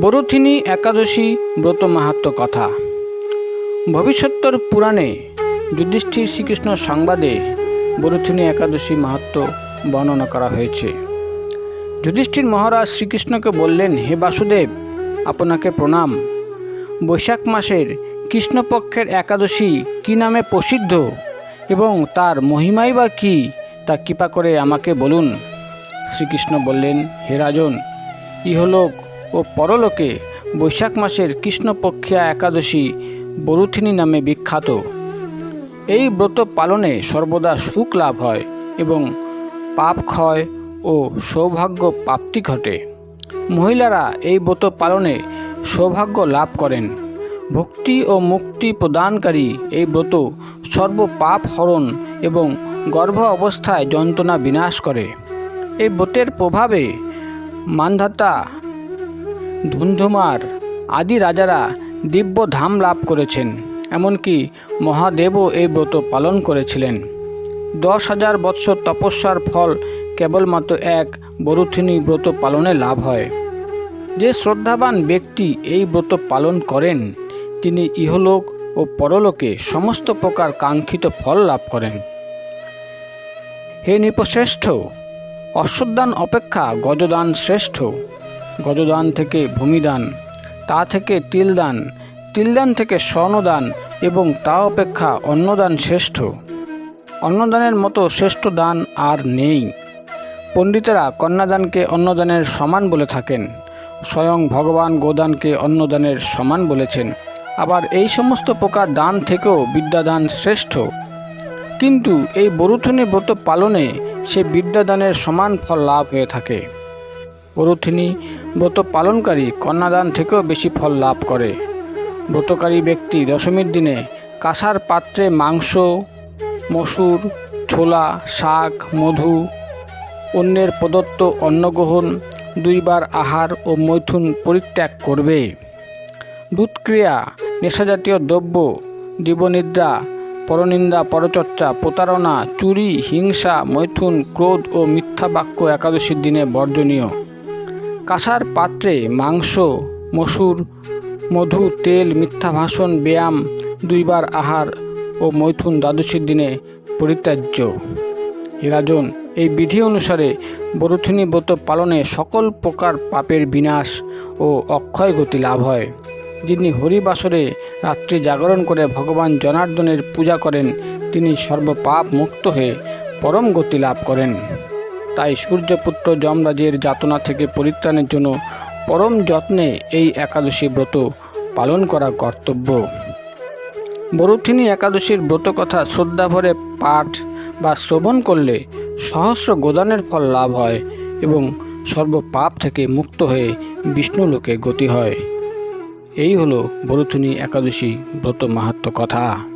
বরুথিনী একাদশী ব্রত মাহাত্ম কথা। ভবিষ্যত্তর পুরাণে যুধিষ্ঠির শ্রীকৃষ্ণ সংবাদে বরুথিনী একাদশী মাহাত্ম বর্ণনা করা হয়েছে। যুধিষ্ঠির মহারাজ শ্রীকৃষ্ণকে বললেন, হে বাসুদেব, আপনাকে প্রণাম। বৈশাখ মাসের কৃষ্ণপক্ষের একাদশী কী নামে প্রসিদ্ধ এবং তার মহিমাই বা কী, তা কৃপা করে আমাকে বলুন। শ্রীকৃষ্ণ বললেন, হে রাজন, ইহলোক ও পরলোকে বৈশাখ মাসের কৃষ্ণপক্ষিয়া একাদশী বরুথিনী নামে বিখ্যাত। এই ব্রত পালনে সর্বদা সুখ লাভ হয় এবং পাপ ক্ষয় ও সৌভাগ্য প্রাপ্তি ঘটে। মহিলারা এই ব্রত পালনে সৌভাগ্য লাভ করেন। ভক্তি ও মুক্তি প্রদানকারী এই ব্রত সর্ব পাপ হরণ এবং গর্ভ অবস্থায় যন্ত্রণা বিনাশ করে। এই ব্রতের প্রভাবে মানধাতা ধুন্ধুমার আদি রাজারা দিব্য ধাম লাভ করেছেন, এমনকি মহাদেবও এই ব্রত পালন করেছিলেন। দশ হাজার বৎসর তপস্যার ফল কেবলমাত্র এক বরুথিনী ব্রত পালনে লাভ হয়। যে শ্রদ্ধাবান ব্যক্তি এই ব্রত পালন করেন, তিনি ইহলোক ও পরলোকে সমস্ত প্রকার কাঙ্ক্ষিত ফল লাভ করেন। হে নৃপশ্রেষ্ঠ অশ্বদান অপেক্ষা গজদান শ্রেষ্ঠ। গজদান থেকে ভূমিদান, তা থেকে তিলদান তিলদান থেকে স্বর্ণদান এবং তা অপেক্ষা অন্নদান শ্রেষ্ঠ। অন্নদানের মতো শ্রেষ্ঠ দান আর নেই। পণ্ডিতেরা কন্যাদানকে অন্নদানের সমান বলে থাকেন, স্বয়ং ভগবান গোদানকে অন্নদানের সমান বলেছেন। আবার এই সমস্ত প্রকার দান থেকেও বিদ্যাদান শ্রেষ্ঠ। কিন্তু এই বরুথনী ব্রত পালনে সে বিদ্যাদানের সমান ফল লাভ হয়ে থাকে। বরুথিনী ব্রত পালনকারী কন্যাদান থেকেও বেশি ফল লাভ করে। ব্রতকারী ব্যক্তি দশমীর দিনে কাঁসার পাত্রে মাংস, মসুর, ছোলা, শাক, মধু, অন্যের প্রদত্ত অন্নগ্রহণ, দুইবার আহার ও মৈথুন পরিত্যাগ করবে। দুধক্রিয়া, নেশাজাতীয় দ্রব্য, জীবনিদ্রা, পরনিন্দা, পরচর্চা, প্রতারণা, চুরি, হিংসা, মৈথুন, ক্রোধ ও মিথ্যা বাক্য একাদশীর দিনে বর্জনীয়। কাঁসার পাত্রে মাংস, মসুর, মধু, তেল, মিথ্যা ভাষণ, ব্যায়াম, দুইবার আহার ও মৈথুন দ্বাদশীর দিনে পরিত্যাজ্য। রাজন, এই বিধি অনুসারে বরুথিনী ব্রত পালনে সকল প্রকার পাপের বিনাশ ও অক্ষয় গতি লাভ হয়। যিনি হরিবাসরে রাত্রি জাগরণ করে ভগবান জনার্দনের পূজা করেন, তিনি সর্বপাপ মুক্ত হয়ে পরম গতি লাভ করেন। তাই সূর্যপুত্র যমরাজের যাতনা থেকে পরিত্রাণের জন্য পরম যত্নে এই একাদশী ব্রত পালন করা কর্তব্য। বরুথিনী একাদশীর ব্রত কথা শ্রদ্ধাভরে পাঠ বা শ্রবণ করলে সহস্র গোদানের ফল লাভ হয় এবং সর্বপাপ থেকে মুক্ত হয়ে বিষ্ণুলোকে গতি হয়। এই হলো বরুথিনী একাদশী ব্রত মাহাত্ম কথা।